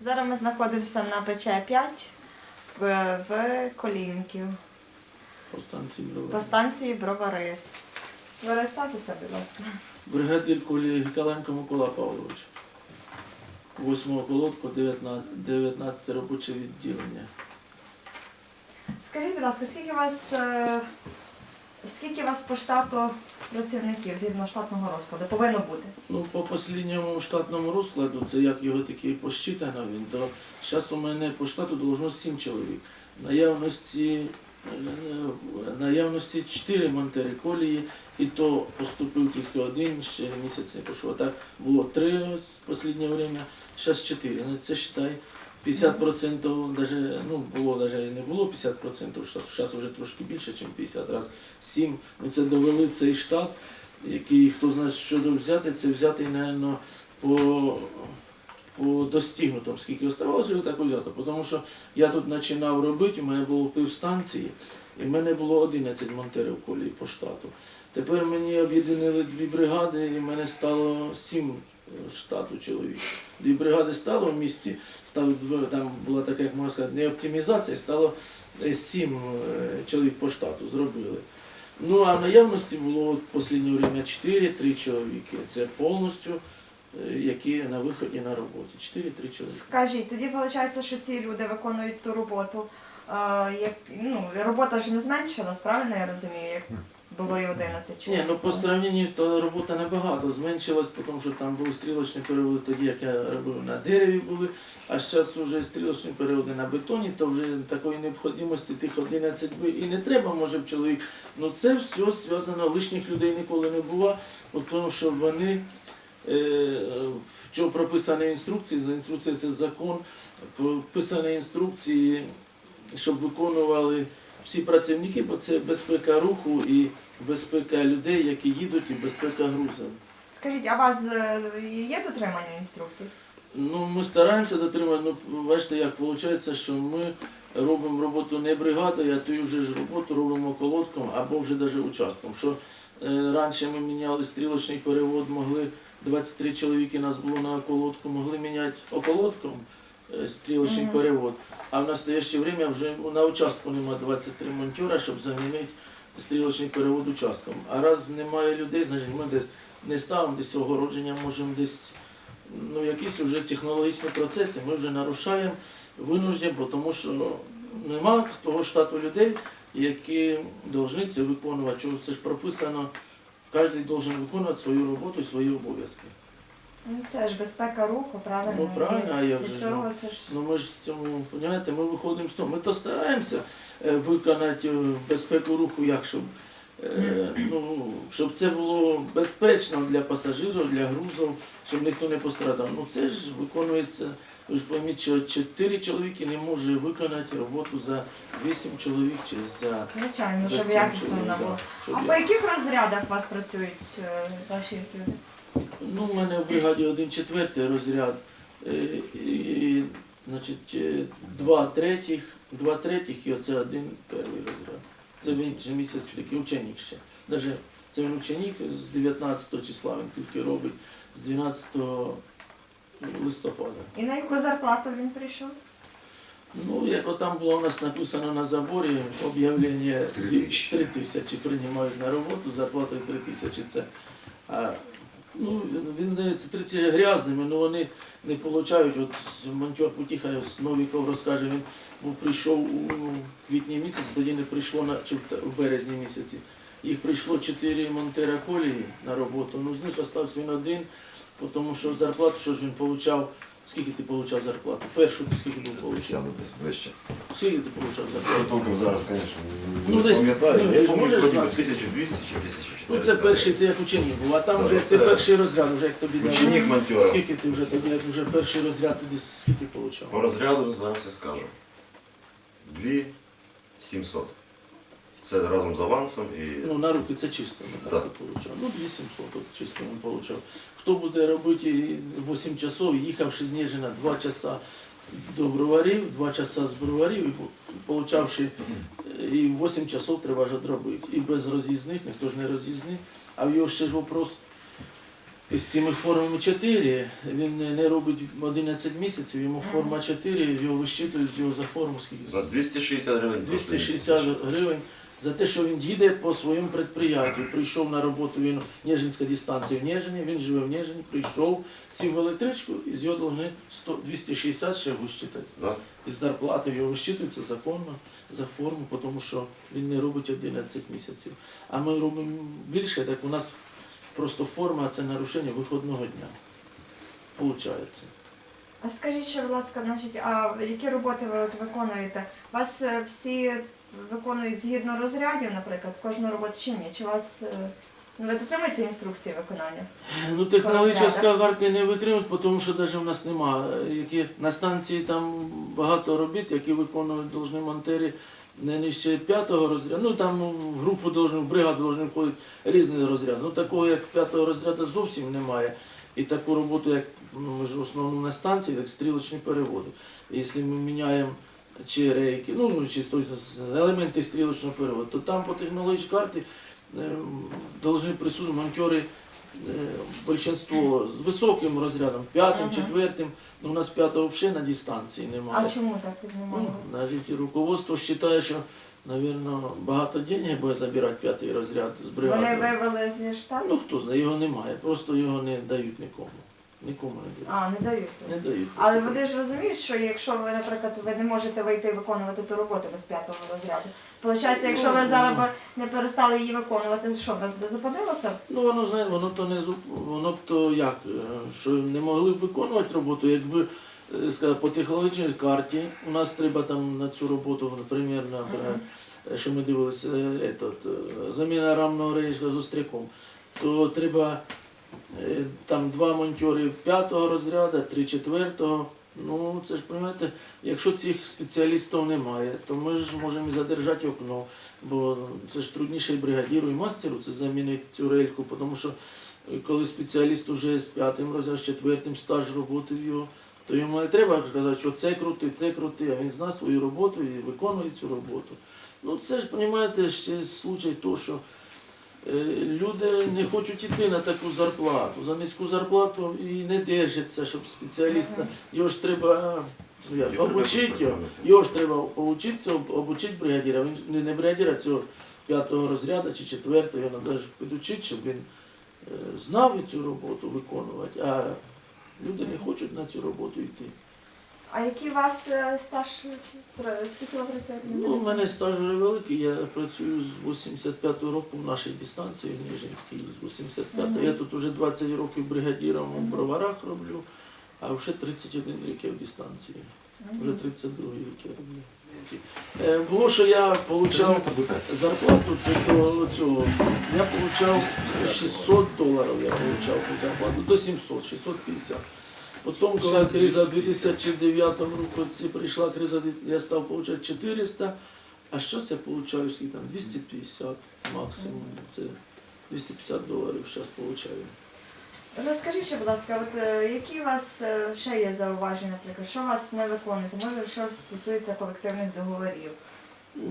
Зараз ми знаходимося на ПЧ-5 в, в Колінків по станції по станції Броварист. Виристатися, будь ласка. Бригадир Каленко Микола Павлович. Восьмого колодку, 19, 19 робоче відділення. Скажіть, будь ласка, скільки у вас, е, скільки вас по штату працівників згідно штатного розкладу повинно бути? Ну, по останньому штатному розкладу, це як його таки посчитано він, то зараз у мене по штату должно 7 чоловік. Наявності, е, наявності 4 монтери колії, і то поступив тільки один, ще місяць не пішов. Так було 3 в останнє время, зараз 4. Ну, це считай 50%, даже, ну, було даже не було 50% штату, зараз вже трошки більше, ніж 50 раз 7. Ми це довели цей штат який хто знає, що взяти, це взяти, напевно, по, по достигнутому, скільки оставалося, його так взято. Тому що я тут починав робити, у мене було півстанції, і в мене було 11 монтерів колії по штату. Тепер мені об'єднали дві бригади, і в мене стало 7 штату чоловік. Дві бригади стало в місті, стало, там була така, як можна сказати, не оптимізація, стало 7 чоловік по штату зробили. Ну а в наявності було в останнє время 4-3 чоловіки. Це повністю, е, які на виході на роботі. 4-3 чоловіки. Скажіть, тоді виходить, що ці люди виконують ту роботу. е, як, ну, робота ж не зменшилась, правильно я розумію, як було і 11 Ні, ну по сравненню то робота набагато зменшилась, тому що там були стрілочні періоди тоді, як я робив на дереві були, а зараз вже стрілочні періоди на бетоні, то вже такої необхідності тих 11 би і не треба, може б чоловік. Ну це все зв'язано, лишніх людей ніколи не було, от тому що вони. е, В чому прописані інструкції, за інструкцією це закон, прописані інструкції, щоб виконували всі працівники, бо це безпека руху і безпека людей, які їдуть, і безпека грузів. Скажіть, а у вас е, є дотримання інструкцій? Ну, ми стараємося дотримати, ну, бачите, як виходить, що ми робимо роботу не бригадою, а ту вже ж роботу робимо колодком або вже навіть участком. Що е, раніше ми міняли стрілочний перевод, могли 23 чоловіки нас було на околотку, могли міняти околотком стрілочний Мгм. перевод. А в настояще время вже на участку немає 23 монтера, щоб замінити стрілочний перевод участком. А раз немає людей, значить ми десь не ставимо десь огородження, можемо десь ну, якісь вже технологічні процеси ми вже нарушаємо винуждені, тому що нема того штату людей, які повинні це виконувати. Це ж прописано, кожен має виконувати свою роботу і свої обов'язки. Ну це ж безпека руху, правильно? Ну правильно, а як же ж? ну? це ж Ну ми ж в цьому, розумієте, ми виходимо з того. Ми то стараємося е, виконати е, безпеку руху, як щоб, е, ну, щоб це було безпечно для пасажирів, для грузів, щоб ніхто не пострадав. Ну це ж виконується, ви ж пойміть, що чотири чоловіки не може виконати роботу за вісім чоловік чи за, звичайно, за щоб сім якісно чоловік, да, була. щоб А по яких розрядах у вас працюють е, ваші люди? Ну, в мене в бригаді один четвертий розряд, е, і, значить, е, два третіх, два третіх і оце один перший розряд. Це він місяць такий ученик ще. Даже це він ученик з 19 числа він тільки робить, з 12 листопада. І на яку зарплату він прийшов? Ну, як отам було у нас написано на заборі, об'явлення Три тисячі. приймають на роботу, зарплатою три тисячі. Це, а, ну, він це 30 грязними, але вони не отримують. От монтер Путіха Новіков розкаже, він був, прийшов у квітні місяці, тоді не прийшло на чи в березні місяці. Їх прийшло 4 монтера колії на роботу, ну з них остався він один, тому що зарплату, що ж він отримав, скільки ти отримав зарплату? Першу ти скільки був отримав? Скільки ти отримав зарплату? Толком зараз, звісно, Ну, не пам'ятаю. ну, Я можеш вроді 1200 чи 1400. Ну це перший ти як ученик був, а там вже це це- перший розряд, вже як тобі дали. Ученик монтера. Скільки ти вже тоді, як вже перший розряд, десь скільки отримав? По розряду зараз я скажу. 2700. Це разом з авансом і Ну, на руки це чисто, не так Так. ти отримав. Ну, 2700 от чисто він отримав. Хто буде робити 8 часов, їхавши з Ніжина 2 часа до броварів, два часа з броварів, і получавши і 8 часов треба ж робити. І без роз'їзних, ніхто ж не роз'їзний. А в його ще ж вопрос, з цими формами 4, він не- не робить 11 місяців, йому форма 4, його вищитують його за форму скільки? За 260 гривень. 260 гривень за те, що він їде по своєму предприятию. Прийшов на роботу, він Нежинська дистанція в Нежині, він живе в Нежині, прийшов, сів в електричку і з його повинні 100 260 ще вищитати. Да? Із зарплати його вищитується законно за форму, тому що він не робить 11 місяців. А ми робимо більше, так у нас просто форма це нарушення виходного дня. Получається. А скажіть ще, будь ласка, значить, а які роботи ви от виконуєте? Вас е, всі виконують згідно розрядів, наприклад, кожну роботу чи ні? Чи вас е, ну, ви дотримуєтеся інструкції виконання? Ну, технологічна Розряди. карти не витримують, тому що навіть в нас немає. Які на станції там багато робіт, які виконують должны монтери не нижче п'ятого розряду. Ну там в групу должны, в бригаду должны входити різні розряди. Ну такого як п'ятого розряду зовсім немає. І таку роботу, як ну, ми ж в основному на станції, як стрілочні переводи. Якщо ми міняємо чи рейки, ну чи тобто, елементи стрілочного переводу, то там по технологічній карті ем, должны присутствовать монтери е, большинство з високим розрядом, п'ятим, Ага. четвертим. Ну, у нас п'ятого взагалі на дистанції немає. А чому так Ну, навіть руководство вважає, що, мабуть, багато денег буде забирати п'ятий розряд з Вони вивели зі штату? Ну хто знає, його немає, просто його не дають нікому. Нікому не дають. А, не дають. Не дають. Але вони ж розуміють, що якщо ви, наприклад, ви не можете вийти і виконувати ту роботу без п'ятого розряду. Получається, якщо ви зараз би не перестали її виконувати, що вас би зупинилося? Ну воно знає, воно то не зуп- воно б то як, е, що не могли б виконувати роботу, якби е, сказати, по технологічній карті у нас треба там на цю роботу, наприклад, на е, що ми дивилися, заміна рамного рейська з остряком, то треба там два монтери п'ятого розряду, три четвертого. Ну, це ж розумієте, якщо цих спеціалістів немає, то ми ж можемо і задержати окно. Бо це ж трудніше і бригадіру, і мастеру це замінити цю рельку, тому що е, коли спеціаліст вже з п'ятим розрядом, з четвертим стаж роботи в його, то йому не треба казати, що це крути, це крути, а він знає свою роботу і виконує цю роботу. Ну це ж, розумієте, ще случай того, що е, люди не хочуть йти на таку зарплату. За низьку зарплату і не держаться, щоб спеціаліста, його ж треба обучити його. Його ж треба поучитися, обучити бригадіра. Він не, не бригадіра цього п'ятого розряду чи четвертого, його треба підучити, щоб він е, знав цю роботу виконувати, а люди не хочуть на цю роботу йти. А який у вас е, стаж? Про- Скільки ви працюєте на Ну, у мене стаж вже великий, я працюю з 85-го року в нашій дистанції в Ніжинській, з 85-го. Я тут вже 20 років бригадіром у броварах роблю, а вже 31 рік я в дистанції. Вже 32 рік я роблю. Е, Було, що я отримав зарплату, це до цього. Я отримав 600 доларів, я отримав зарплату, до 700, 650. Потім, коли криза в 2009 році прийшла криза, я став отримати 400, а зараз я отримую скільки там, 250 максимум. Це 250 доларів зараз отримую. Розкажіть ще, будь ласка, от е, які у вас е, ще є зауваження, наприклад, що у вас не виконується? Може, що стосується колективних договорів?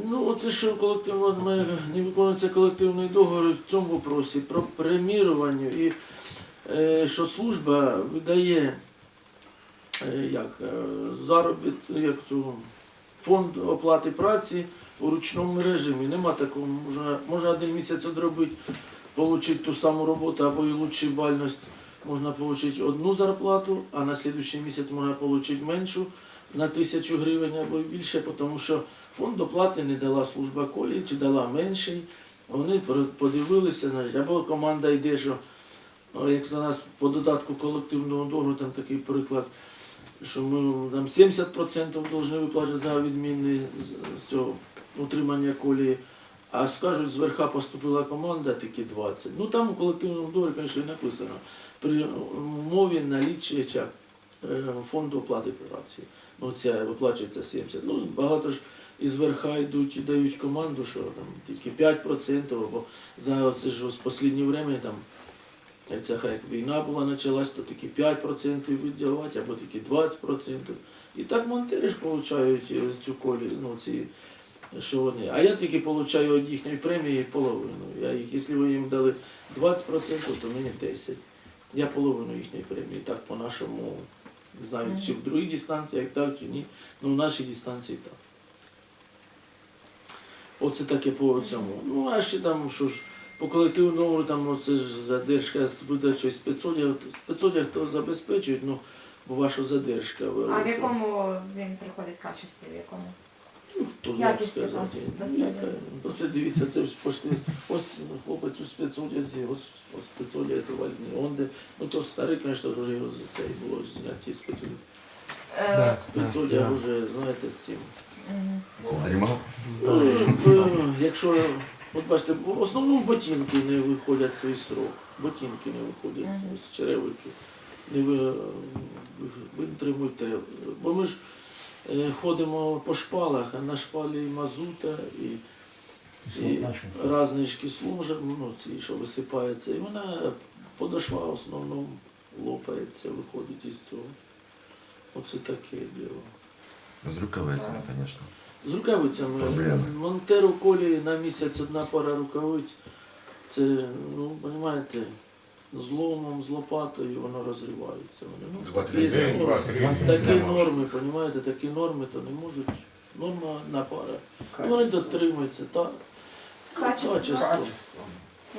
Ну, оце що колективно не виконується колективний договір в цьому вопросі про премірування і е, що служба видає як, е, заробіт, як цю, фонд оплати праці у ручному режимі. Нема такого, можна, можна один місяць одробити, отримати ту саму роботу або і лучші бальність. Можна отримати одну зарплату, а на слідуючий місяць можна отримати меншу на тисячу гривень або більше, тому що фонд оплати не дала служба колії чи дала менший. Вони подивилися, або команда йде, що як за нас по додатку колективного договору, там такий приклад, що ми там 70% повинні виплачувати за відмінний з, цього утримання колії. А скажуть, зверха поступила команда, тільки 20. Ну там у колективному договорі, звісно, і написано при умові наліччя е, фонду оплати праці. Ну, це виплачується 70. Ну, багато ж із верха йдуть і дають команду, що там тільки 5%, або за оце ж з останнє время там. Як Це хай як війна була почалась, то тільки 5% виділувати, або тільки 20%. І так монтери ж отримують е, цю колі, ну ці, що вони. А я тільки отримую від їхньої премії половину. Я їх, якщо ви їм дали 20%, то мені 10%. Я половину їхньої премії, так по-нашому, не знаю, чи в других дистанціях так, чи ні, ну в нашій дистанції так. Оце таке по цьому. Ну, а ще там, що ж, по колективному там оце ж задержка з видачою спецодяг. Спецодяг то забезпечують, ну, бува, що задержка велика. А в якому він приходить качестві? В якому? Ну, хто як Якість сказати. Ну, спецодягу. яка? Ну, це дивіться, це ж. Ось хлопець у спецодязі, ось, ось спецодяг товарний. Он де, ну то старий, звісно, вже його за це і було зняті спецодяг. Е, Спецодяг вже, знаєте, з цим. мгм. Ну, е, Якщо, от бачите, в основному ботинки не виходять в свій срок. Ботинки не виходять з черевики. Не ви, ви- Бо ми ж е, ходимо по шпалах, а на шпалі і мазута, і, і різні ж ну, ці, що висипаються. І вона подошва в основному лопається, виходить із цього. Оце таке діло. З рукавицями, звісно. З рукавицями. Проблеми. Монтеру колі на місяць одна пара рукавиць. Це, ну, розумієте, з ломом, з лопатою воно розривається. Вони, ну, такі, норми, такі норми, розумієте, такі норми то не можуть. Норма на пара. Ну, Вони дотримуються, так. Качество. Качество.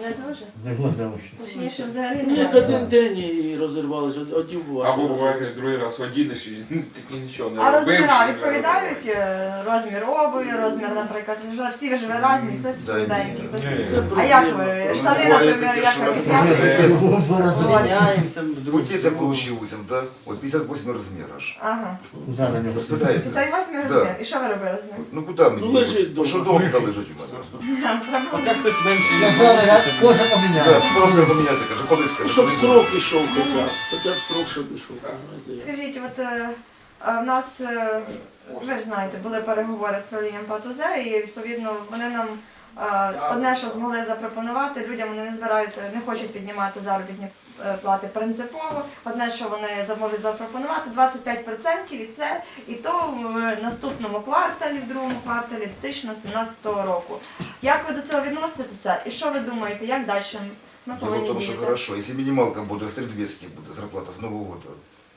Не дуже. Не можна. Точніше, взагалі Ну, як один день і розірвалися, одів був Або буває другий раз одінеш і таки нічого не А робив, розміра відповідають е, розмір обуві, розмір, наприклад, вже всі ж ви різні, хтось Да, ні. хтось. Ні. Це А як ви? Штани, буває наприклад, таке, як що ви відв'язуєте? Міняємося. Пути це получилось, да? От 58 розмір аж. Ага. Представляєте? 58 розмір. І що ви робили з ним? Ну куди мені? Ну, лежить Бо Що дома. лежить у мене? Треба Поки хтось менше Я зараз кожа Да, поміняю. поміняти, каже, коли скажу, Щоб строк пішов. хоча б, хоча б строк, щоб пішов. Скажіть, от е, в нас, е, ви ж знаєте, були переговори з правлінням ПАТУЗ, і відповідно вони нам одне, що змогли запропонувати, людям вони не збираються, не хочуть піднімати заробітні е, плати принципово. Одне, що вони зможуть запропонувати, 25% і це, і то в наступному кварталі, в другому кварталі 2017 року. Як ви до цього відноситеся? І що ви думаєте, як далі ми Дело в повинні том, что діяти? хорошо, если минималка будет, с 3200 будет зарплата с Нового года.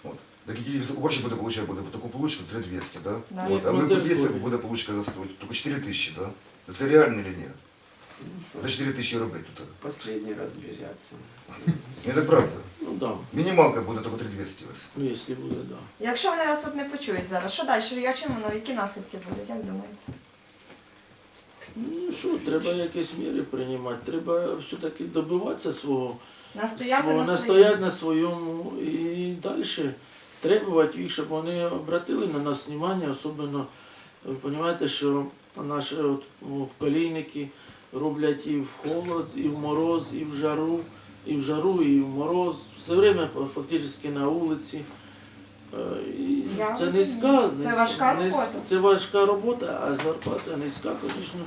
Вот. Так и уборщик будет получать, будет такую получку 3200, да? Да. Вот. А Ну, мы да, путейцы буде получка только 4000, да? Это реально или нет? За 4000 робити тут. Последний раз. Ну, это правда. Ну да, Минималка буде только 3200 ось. ну якщо буде, так. Да. Якщо вони нас от не почують зараз, що далі? Я чим воно, які наслідки будуть, як думаєте? Ну що, треба якісь міри приймати, треба все-таки добиватися свого, Настояти свого на настояти своєму? на своєму і далі требувати їх, щоб вони обратили на нас увагу, особливо, ви розумієте, що наші от, ну, колійники роблять і в холод, і в мороз, і в жару, і в жару, і в мороз, все время фактично на вулиці. Е, І Я це розумію. низька, Це важка низь- робота. Це важка робота, а зарплата низька, звісно,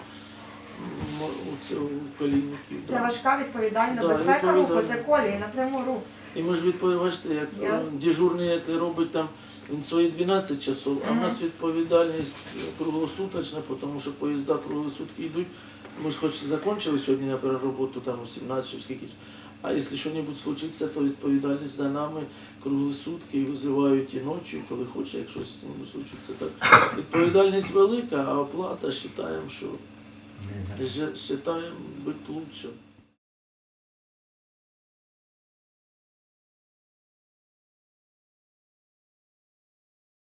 м, у цього колійників. Це да. важка відповідальна Да, безпека руху, це колії напряму рух. І ми ж бачите, як Я- е, дежурний, як робить там він свої 12 часов, а в нас відповідальність круглосуточна, тому що поїзда круглі сутки йдуть. Ми ж хоч закінчили сьогодні, наприклад, роботу там у 17 чи скільки. А якщо щось случиться, то відповідальність за нами круглі сутки і визивають і ночі, коли хоче, якщо щось случиться. Так відповідальність велика, а оплата вважаємо, що вважаємо бути лучше.